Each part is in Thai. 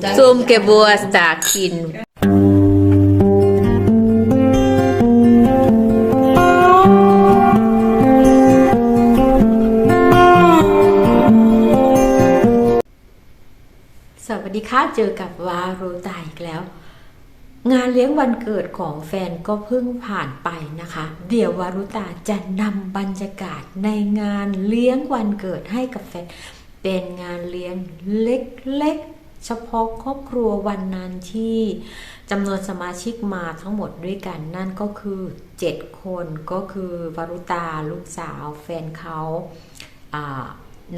Zum Geburtstag Kind สวัสดีค่ะ เจอกับวาโรตาอีกแล้ว งานเลี้ยงวันเกิดของแฟนก็เพิ่งผ่านไปนะคะ เดี๋ยววารุตาจะนำบรรยากาศในงานเลี้ยงวันเกิดให้กับแฟนเป็นงานเลี้ยงเล็กๆ เฉพาะครอบครัววันนั้นที่จำนวนสมาชิกมาทั้งหมดด้วยกันนั่นก็คือ 7 คนก็คือวรุตาลูกสาว แฟนเขา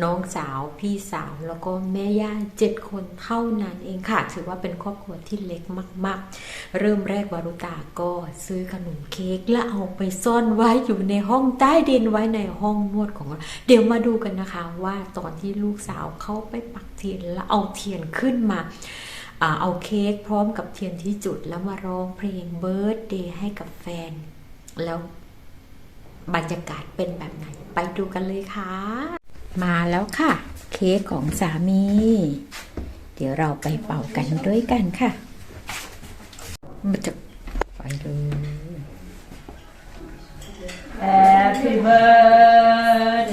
น้องสาวพี่สาวแล้วก็แม่ย่าเจ็ดคนเท่านั้นเองค่ะ ถือว่าเป็นครอบครัวที่เล็กมาก ๆ เริ่มแรกวารุตาก็ซื้อขนมเค้กและเอาไปซ่อนไว้อยู่ในห้องใต้ดินไว้ในห้องนวดของเราเดี๋ยวมาดูกันนะคะว่าตอนที่ลูกสาวเขาไปปักเทียนแล้วเอาเทียนขึ้นมาอ่าเอาเค้กพร้อมกับเทียนที่จุดแล้วมาร้องเพลงเบิร์ดเดย์ให้กับแฟน แล้วบรรยากาศเป็นแบบไหน ไปดูกันเลยค่ะ มาแล้วค่ะ เค้กของสามี เดี๋ยวเราไปเป่ากันด้วยกันค่ะมันจะไปเลย Happy birthday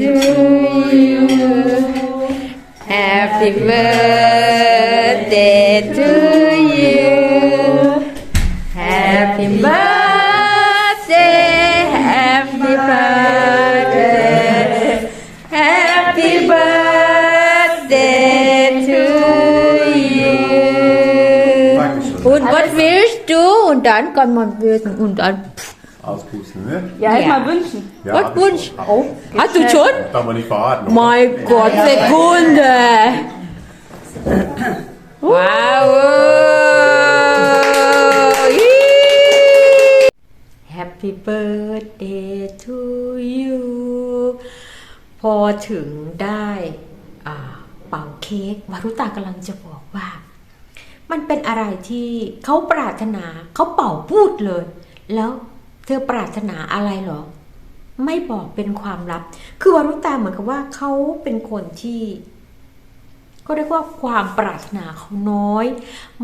to you Happy birthday to dann kann man würden und dann. Auspusten, ne? Ja, halt Ja. mal wünschen. Ja, Was hab ich Wunsch? schon. Oh, hast du schon? Darf man nicht verraten. oder? Mein Gott, Sekunde! Wow! Happy birthday to you พอถึงได้อ่าเป่าเค้กวารุตากำลังจะบอกว่า มันเป็นอะไรที่เขาปรารถนาเขาเป่าพูดเลย แล้วเธอปรารถนาอะไรหรอ ไม่บอกเป็นความลับ คือวารุตาเหมือนกับว่าเขาเป็นคนที่ ก็เรียกว่าความปรารถนาเขาน้อย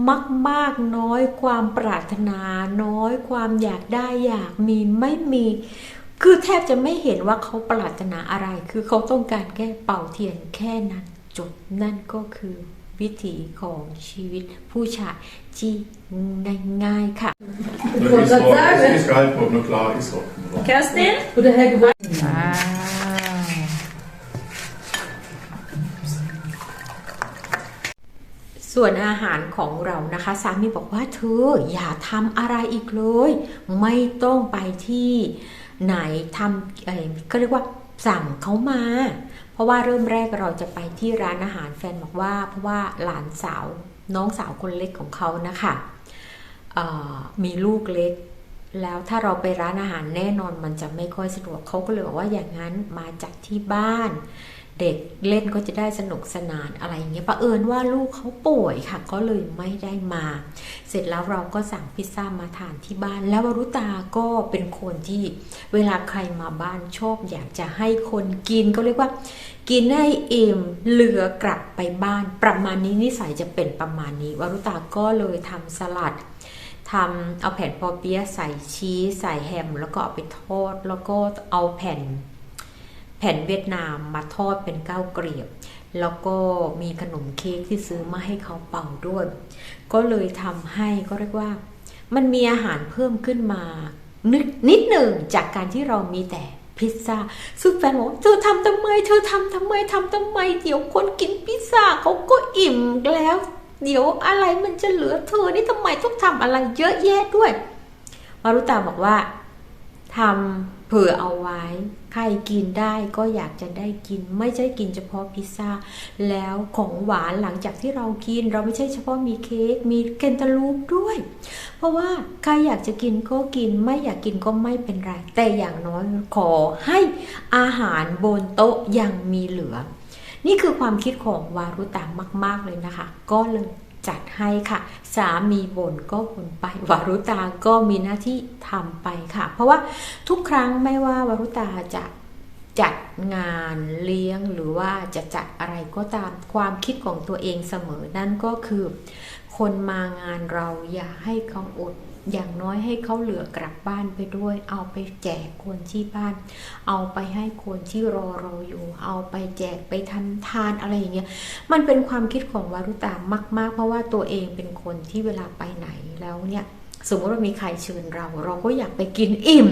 มากมากๆน้อย ความปรารถนาน้อย ความอยากได้อยากมีไม่มี คือแทบจะไม่เห็นว่าเขาปรารถนาอะไร คือเขาต้องการแค่เป่าเทียนแค่นั้นจบนั่นก็คือ วิถีของชีวิตผู้ชายที่ง่ายๆค่ะ Nur ist Rock, es ist Geilpop, nur klar ist Rock. Kerstin? Oder Herr Gewalt? ว้าวส่วนอาหารของเรานะคะสามีบอกว่าเธออย่าทำอะไรอีกเลย ไม่ต้องไปที่ไหนทำเอ่อก็เรียกว่าสั่งเขามาเพ ราะว่าเริ่มแรกเราจะไปที่ร้านอาหารแฟนบอกว่า เพราะว่าหลานสาวน้องสาวคนเล็กของเขานะคะมีลูกเล็ก แล้วถ้าเราไปร้านอาหารแน่นอนมันจะไม่ค่อยสะดวกเขาก็เลยบอกว่าอย่างนั้นมาจัดที่บ้าน เด็กเล่นก็จะได้สนุกสนานอะไรอย่างเงี้ยประเอิญว่าลูกเขาป่วยค่ะ ก็เลยไม่ได้มา เสร็จแล้วเราก็สั่งพิซซ่ามาทานที่บ้าน แล้ววรุตาก็เป็นคนที่เวลาใครมาบ้านชอบอยากจะให้คนกินก็เรียกว่า กินให้อิ่มเหลือกลับไปบ้าน ประมาณนี้นิสัยจะเป็นประมาณนี้วรุตาก็เลยทำสลัดทำเอาแผ่นปอเปี๊ยะใส่ชีสใส่แฮม แล้วก็เอาไปทอด แล้วก็เอาแผ่น แผ่นเวียดนามมาทอดเป็นก้าวเกลียบ แล้วก็มีขนมเค้กที่ซื้อมาให้เขาเป่าด้วย ก็เลยทำให้ก็เรียกว่า มันมีอาหารเพิ่มขึ้นมานิดนิดหนึ่งจากการที่เรามีแต่พิซซ่าซึ่งแฟนบอกเธอทำทำไม เธอทำทำไมทำทำไม เดี๋ยวคนกินพิซซ่าเขาก็อิ่มแล้ว เดี๋ยวอะไรมันจะเหลือเธอนี่ทำไมต้องทำอะไรเยอะแยะด้วย มารุตาบอกว่าทำเผื่อเอาไว้ ใครกินได้ก็อยากจะได้กิน ไม่ใช่กินเฉพาะพิซซ่า แล้วของหวานหลังจากที่เรากิน เราไม่ใช่เฉพาะมีเค้กมีเคนตาลูปด้วย เพราะว่าใครอยากจะกินก็กิน ไม่อยากกินก็ไม่เป็นไร แต่อย่างน้อยขอให้อาหารบนโต๊ะยังมีเหลือ นี่คือความคิดของวารุตามาก ๆเลยนะคะ ก็เลย จัดให้ค่ะ สามีบ่นก็บ่นไปวารุตาก็มีหน้าที่ทำไปค่ะ เพราะว่าทุกครั้งไม่ว่าวารุตาจะจัดงานเลี้ยงหรือว่าจะจัดอะไรก็ตามความคิดของตัวเองเสมอนั่นก็คือ คนมางานเราอย่าให้เขาอด อย่างน้อยให้เขาเหลือกลับบ้านไปด้วย เอาไปแจกคนที่บ้าน เอาไปให้คนที่รอเราอยู่ เอาไปแจกไปทำทานอะไรอย่างเงี้ย มันเป็นความคิดของวารุตามาก ๆ เพราะว่าตัวเองเป็นคนที่เวลาไปไหนแล้วเนี่ยสมมติว่ามีใครเชิญเรา เราก็อยากไปกินอิ่ม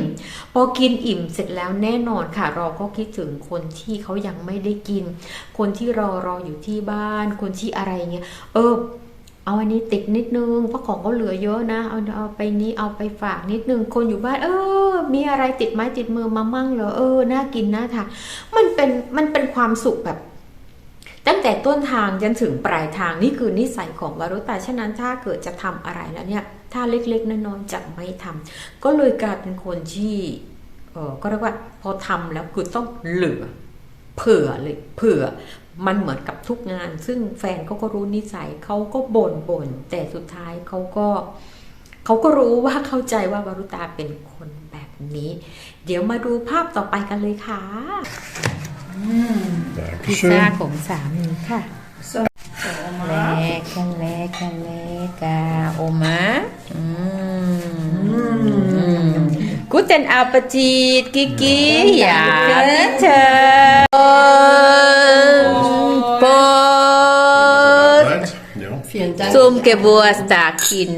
พอกินอิ่มเสร็จแล้วแน่นอนค่ะ เราก็คิดถึงคนที่เขายังไม่ได้กิน คนที่รอรออยู่ที่บ้าน คนที่อะไรเงี้ยเออ เอาอันนี้ติดนิดนึงเพราะของเขาเหลือเยอะนะเอาเอาไปนี้เอาไปฝากนิดนึงคนอยู่บ้านเออ มีอะไรติดไม้ติดมือมามั่งเหรอเออน่ากินน่าทานมันเป็นมันเป็นความสุขแบบตั้งแต่ต้นทางจนถึงปลายทางนี่คือนิสัยของวารุตาฉะนั้นถ้าเกิดจะทำอะไรแล้วเนี่ย ถ้าเล็กๆน้อยๆจะไม่ทำก็เลยกลายเป็นคนที่เออก็เรียกว่าพอทำแล้วคือต้องเหลือ เผื่อเลยเผื่อ มันเหมือนกับทุกงาน ซึ่งแฟนเขาก็รู้นิสัยเขาก็บ่นบ่นแต่สุดท้ายเขาก็เขาก็รู้ว่าเข้าใจว่าวารุตาเป็นคนแบบนี้ เดี๋ยวมาดูภาพต่อไปกันเลยค่ะพิซซ่า Dankeschön. ของสามีค่ะ So, แล Oma. กแลกแลกาโอมาอืมกูเตนอั ซุมเกบัวสตาคิน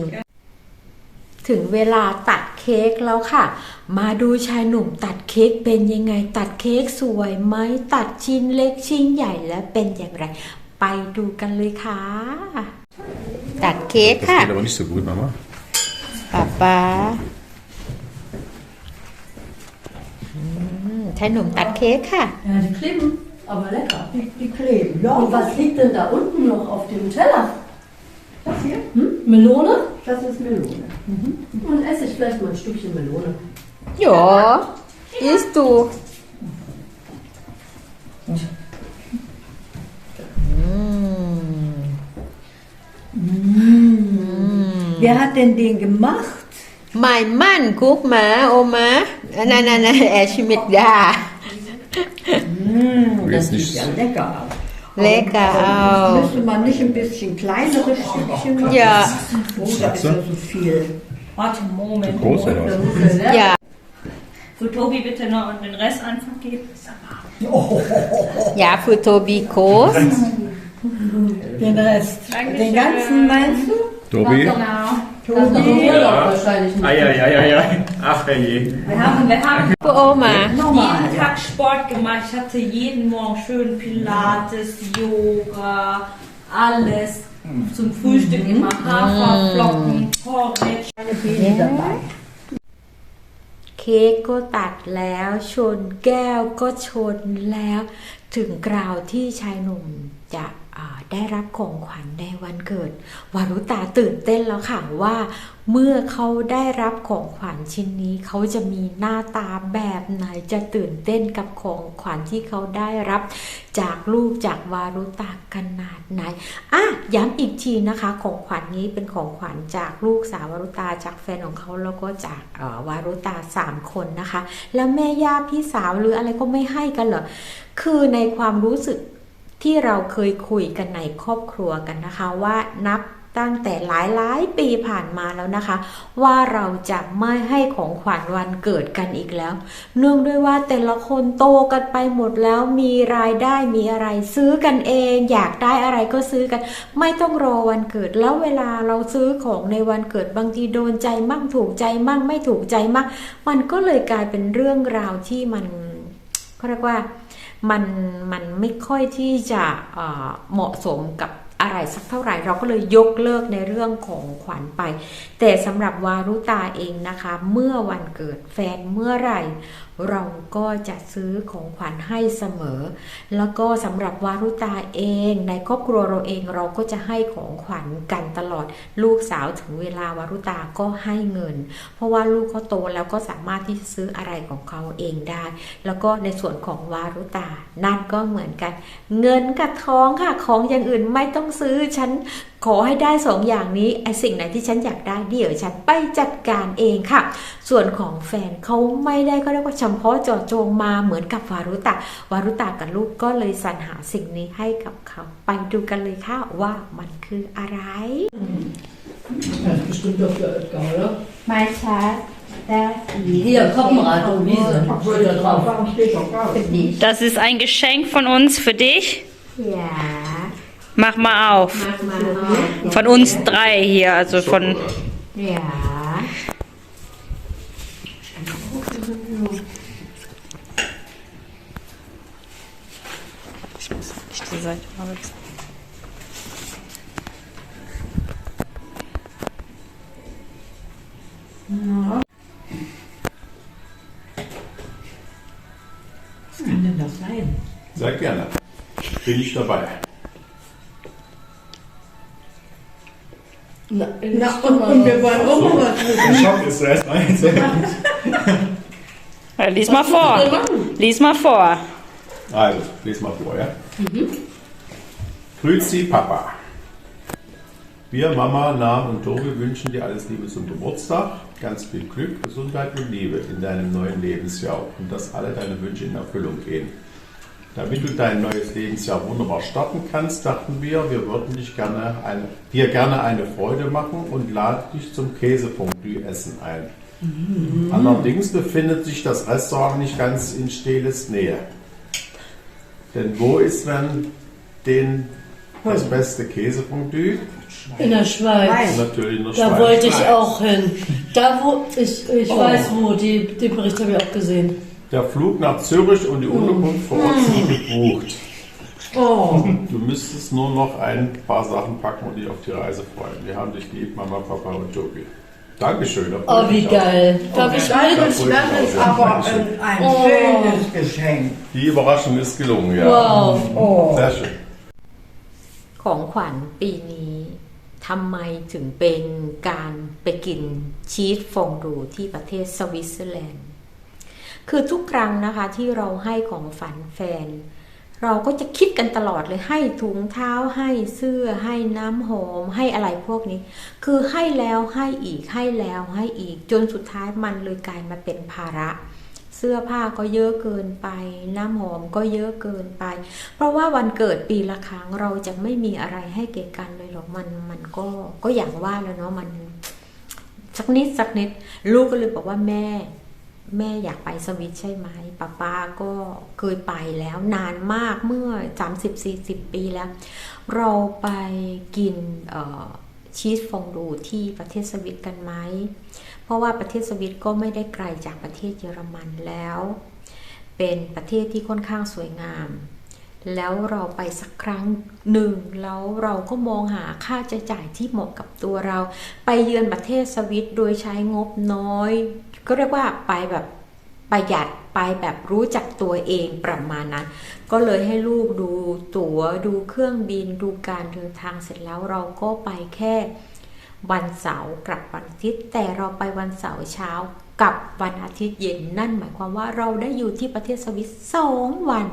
ถึงเวลาตัดเค้กแล้วค่ะ มาดูชายหนุ่มตัดเค้กเป็นยังไง ตัดเค้กสวยไหมตัดชิ้นเล็กชิ้นใหญ่และเป็นอย่างไร ไปดูกันเลยค่ะ ตัดเค้ก Das ค่ะ geht aber nicht so gut, Mama. ป๊าป๊าอืมชายหนุ่มตัดเค้กค่ะ Ja, die kleben, aber lecker. Die, die kleben, ja. Und was liegt denn da unten noch auf dem Teller? Das hier? Hm? Melone? Das ist Melone. Und esse ich vielleicht mal ein Stückchen Melone. โยอิสตูอืม Wer hat denn den gemacht? ไม่มั่นกุ๊กหมาโอมานั่นนั่นนั่นแอชมิดดา Mmh, das Jetzt nicht sieht ja lecker aus. Lecker äh, auch. Das müsste man nicht ein bisschen kleinere Stückchen machen? Ja. Oh, da ist ja so viel. Warte, Moment. Groß oder was? Ne? Ja. Für Tobi bitte noch und den Rest einfach geben. Oh. Ja, für Tobi groß. Den Rest. Den ganzen meinst du? Tobi? Tobi. Ja. wahrscheinlich nicht. Eieieiei. Ach herrje. Wir haben, wir haben โอมา jeden Tag Sport gemacht. Ich hatte jeden Morgen schön Pilates, Yoga, alles. Zum Frühstück immer Haferflocken, Porridge. Eine dabei. เค้กก็ตัดแล้ว ชนแก้วก็ชนแล้ว ถึงกราวที่ชายหนุ่มจะ ได้รับของขวัญในวันเกิด วารุตาตื่นเต้นแล้วค่ะว่า เมื่อเขาได้รับของขวัญชิ้นนี้ เขาจะมีหน้าตาแบบไหนจะตื่นเต้นกับของขวัญที่เขาได้รับ จากลูกจากวารุตาขนาดไหนอะย้ำอีกทีนะคะ ของขวัญนี้เป็นของขวัญจากลูกสาววารุตาจากแฟนของเขาแล้วก็จากวารุตาสามคนนะคะ แล้วแม่ย่าพี่สาวหรืออะไรก็ไม่ให้กันเหรอคือในความรู้สึก ที่เราเคยคุยกันในครอบครัวกันนะคะว่านับตั้งแต่หลายหลายปีผ่านมาแล้วนะคะ ว่าเราจะไม่ให้ของขวัญวันเกิดกันอีกแล้ว เนื่องด้วยว่าแต่ละคนโตกันไปหมดแล้วมีรายได้มีอะไรซื้อกันเอง อยากได้อะไรก็ซื้อกัน ไม่ต้องรอวันเกิดแล้วเวลาเราซื้อของในวันเกิดบางทีโดนใจมั่งถูกใจมั่งไม่ถูกใจมั่งมันก็เลยกลายเป็นเรื่องราวที่มันเขาเรียกว่า มันมันไม่ค่อยที่จะเหมาะสมกับอะไรสักเท่าไหร่เราก็เลยยกเลิกในเรื่องของขวัญไป แต่สำหรับวารุตาเองนะคะ เมื่อวันเกิดแฟนเมื่อไหร่ เราก็จะซื้อของขวัญให้เสมอ แล้วก็สำหรับวารุตาเองในครอบครัวเราเองเราก็จะให้ของขวัญกันตลอด ลูกสาวถึงเวลาวารุตาก็ให้เงิน เพราะว่าลูกเขาโตแล้วก็สามารถที่จะซื้ออะไรของเขาเองได้ แล้วก็ในส่วนของวารุตานั่นก็เหมือนกัน เงินกับทองค่ะของอย่างอื่นไม่ต้องซื้อฉัน ขอให้ได้สองอย่างนี้ไอสิ่งไหนที่ฉันอยากได้เดี๋ยวฉันไปจัดการเองค่ะ ส่วนของแฟนเขาไม่ได้ก็เรียกว่าเฉพาะเจาะจงมาเหมือนกับวารุตะวารุตะกับลูกก็เลยสรรหาสิ่งนี้ให้กับเขาไปดูกันเลยค่ะว่ามันคืออะไร Das ist bestimmt doch für Edgar, oder? Mein Schatz, das Hier, Koppenrad und Wiese. Steht da drauf. für dich. Das ist ein Geschenk von uns für dich. อย่า Mach mal auf. Von uns drei hier, also von. Ja. Ich muss nicht die Seite mal wechseln. Was kann denn das sein? Sag gerne. Bin ich dabei. Na, Na, und, und wir wollen auch noch was wissen. Der Schock ist erst eins. Ja, lies mal vor. Lies mal vor. Also, les mal vor, ja? Grüezi, Papa. Wir, Mama, Nam und Tobi wünschen dir alles Liebe zum Geburtstag, ganz viel Glück, Gesundheit und Liebe in deinem neuen Lebensjahr und dass alle deine Wünsche in Erfüllung gehen. Damit du dein neues Lebensjahr wunderbar starten kannst, dachten wir, wir würden dich gerne ein, dir gerne eine Freude machen und laden dich zum Käsefondue-Essen ein. Allerdings befindet sich das Restaurant nicht ganz in Steles Nähe. Denn wo ist denn den, das beste Käsefondue? In der Schweiz. Natürlich in der Da Schweiz. wollte ich auch hin. Da wo, ich, ich weiß wo, die, den Bericht habe ich auch gesehen. Der Flug nach Zürich und die Unterkunft vor Ort sind gebucht. Oh, Du müsstest nur noch ein paar Sachen packen und dich auf die Reise freuen. Wir haben dich lieb, Mama, Papa und Tobi. Dankeschön. da freue Oh, ich wie mich auch. geil. Darf ich Da mit? freue ich mich das ist auch. aber Dankeschön. ein, ein Oh. schönes Geschenk. Die Überraschung ist gelungen, ja. Wow. Oh. Sehr schön. ของขวัญปีนี้ทำไมถึงเป็นการไปกินชีสฟองดูที่ประเทศสวิตเซอร์แลนด์ คือทุกครั้งนะคะที่เราให้ของฝันแฟน เราก็จะคิดกันตลอดเลยให้ถุงเท้าให้เสื้อให้น้ำหอมให้อะไรพวกนี้ คือให้แล้วให้อีกให้แล้วให้อีกจนสุดท้ายมันเลยกลายมาเป็นภาระเสื้อผ้าก็เยอะเกินไป น้ำหอมก็เยอะเกินไป เพราะว่าวันเกิดปีละครั้งเราจะไม่มีอะไรให้เกกันเลยหรอกมันมันก็ก็อย่างว่าแล้วเนาะมันสักนิดสักนิด ลูกก็เลยบอกว่าแม่ แม่อยากไปสวิตใช่ไหมป้าป้าก็เคยไปแล้วนานมากเมื่อ 30-40 ปีแล้ว เราไปกินชีสฟองดูที่ประเทศสวิตกันไหม เพราะว่าประเทศสวิตก็ไม่ได้ไกลจากประเทศเยอรมันแล้ว เป็นประเทศที่ค่อนข้างสวยงาม แล้วเราไปสักครั้งหนึ่งแล้วเราก็มองหาค่าใช้จ่ายที่เหมาะกับตัวเรา ไปเยือนประเทศสวิตโดยใช้งบน้อย ก็เรียกว่าไปแบบประหยัดไปแบบรู้จักตัวเองประมาณนั้น ก็เลยให้ลูกดูตัว๋วดูเครื่องบินดูการเดินทางเสร็จแล้วเราก็ไปแค่วันเสาร์กลับวันอาทิตย์ แต่เราไปวันเสาร์เช้ากับวันอาทิตย์เย็นนั่นหมายความว่าเราได้อยู่ที่ประเทศสวิตสองวัน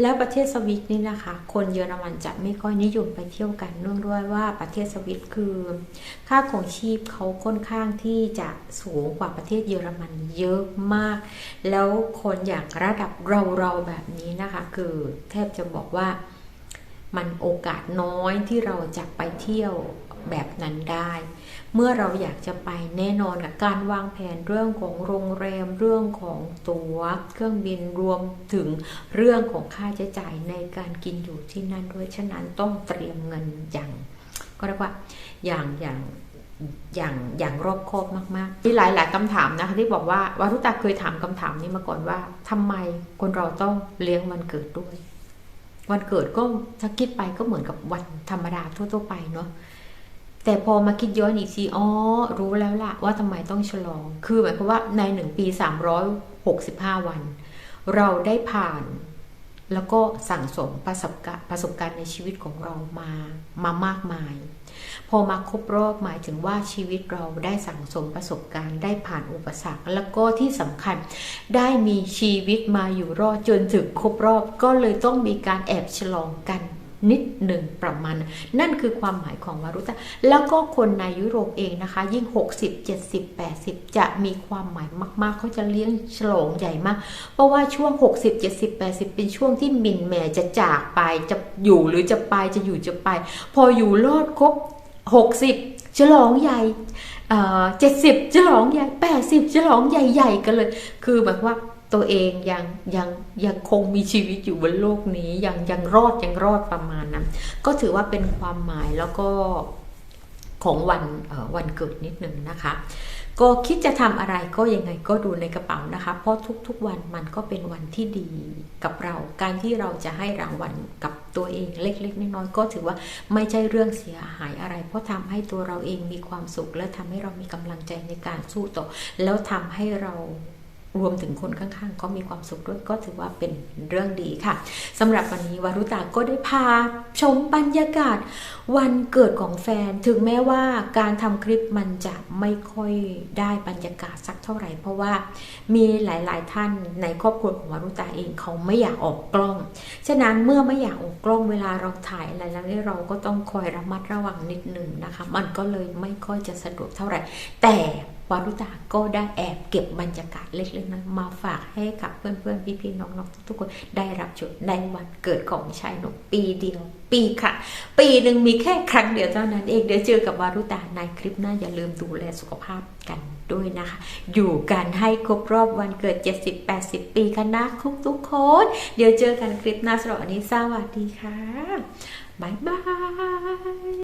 แล้วประเทศสวิตนี่นะคะ คนเยอรมันจะไม่ค่อยนิยมไปเที่ยวกันเนื่องด้วยว่าประเทศสวิตคือ ค่าของชีพเขาค่อนข้างที่จะสูงกว่าประเทศเยอรมันเยอะมาก แล้วคนอย่างระดับเราเราแบบนี้นะคะ คือแทบจะบอกว่ามันโอกาสน้อยที่เราจะไปเที่ยวแบบนั้นได้ เมื่อเราอยากจะไปแน่นอนกับการวางแผนเรื่องของโรงแรมเรื่องของตัว๋วเครื่องบินรวมถึงเรื่องของค่าใช้จ่ายในการกินอยู่ที่นั่นด้วยฉะนั้นต้องเตรียมเงินอย่างก็เรียกว่าอย่างอย่างอย่างอย่างรอบคอบมากๆมีหลายหลายๆคำถามนะคะที่บอกว่าวารุตาเคยถามคำถามนี้มาก่อนว่าทำไมคนเราต้องเลี้ยงวันเกิดด้วย วันเกิดก็ถ้าคิดไปก็เหมือนกับวันธรรมดาทั่ว ๆ ไปเนาะ แต่พอมาคิดย้อนอีกทีอ๋อรู้แล้วล่ะว่าทำไมต้องฉลอง คือหมายความว่าในหนึ่งปี 365 วัน เราได้ผ่าน แล้วก็สั่งสมประสบการณ์ประสบการณ์ในชีวิตของเรามามามากมาย พอมาครบรอบหมายถึงว่าชีวิตเราได้สั่งสมประสบการณ์ได้ผ่านอุปสรรค แล้วก็ที่สำคัญได้มีชีวิตมาอยู่รอดจนถึงครบรอบ ก็เลยต้องมีการแอบฉลองกัน นิดหนึ่งประมาณ นั่นคือความหมายของวารุตะแล้วก็คนในยุโรปเองนะคะ ยิ่ง 60 70 80 จะมีความหมายมาก ๆ เขาจะเลี้ยงฉลองใหญ่มาก เพราะว่าช่วง 60 70 80 เป็นช่วงที่มินแม่จะจากไปจะอยู่หรือจะไปจะอยู่จะไป พออยู่รอดครบ 60 ฉลองใหญ่เจ็ดสิบฉลองใหญ่แปดสิบฉลองใหญ่ ๆ กันเลย คือแบบว่า ตัวเองยังยังยังคงมีชีวิตอยู่บนโลกนี้ยังยังรอดยังรอดประมาณนั้น ก็ถือว่าเป็นความหมายแล้วก็ของวันวันเกิดนิดหนึ่งนะคะ ก็คิดจะทำอะไรก็ยังไงก็ดูในกระเป๋านะคะ เพราะทุกๆวันมันก็เป็นวันที่ดีกับเรา การที่เราจะให้รางวัลกับตัวเองเล็กๆน้อยๆก็ถือว่าไม่ใช่เรื่องเสียหายอะไร เพราะทำให้ตัวเราเองมีความสุขและทำให้เรามีกำลังใจในการสู้ต่อ แล้วทำให้เรา รวมถึงคนข้างๆ ก็มีความสุขด้วยก็ถือว่าเป็นเรื่องดีค่ะสำหรับวันนี้วารุตาก็ได้พาชมบรรยากาศ วันเกิดของแฟนถึงแม้ว่าการทำคลิปมันจะไม่ค่อยได้บรรยากาศสักเท่าไหร่ เพราะว่ามีหลายๆท่านในครอบครัวของวารุตาเองเขาไม่อยากออกกล้อง ฉะนั้นเมื่อไม่อยากออกกล้องเวลาเราถ่ายอะไรแล้วนี่เราก็ต้องคอยระมัดระวังนิดนึงนะคะ มันก็เลยไม่ค่อยจะสะดวกเท่าไหร่ แต่ วารุตาก็ได้แอบเก็บบรรยากาศเล็กๆนั้นมาฝากให้กับเพื่อนๆพี่ๆน้องๆทุกๆคนได้รับชมในวันเกิดของชายหนุ่มปีเดียวปีค่ะ ปีหนึ่งมีแค่ครั้งเดียวเท่านั้นเองเดี๋ยวเจอกับวารุตาในคลิปหน้าอย่าลืมดูแลสุขภาพกันด้วยนะคะ อยู่กันให้ครบรอบวันเกิด 70-80 ปีกันนะทุกทุกๆคนเดี๋ยวเจอกันคลิปหน้าสำหรับวันนี้สวัสดีค่ะบ๊ายบาย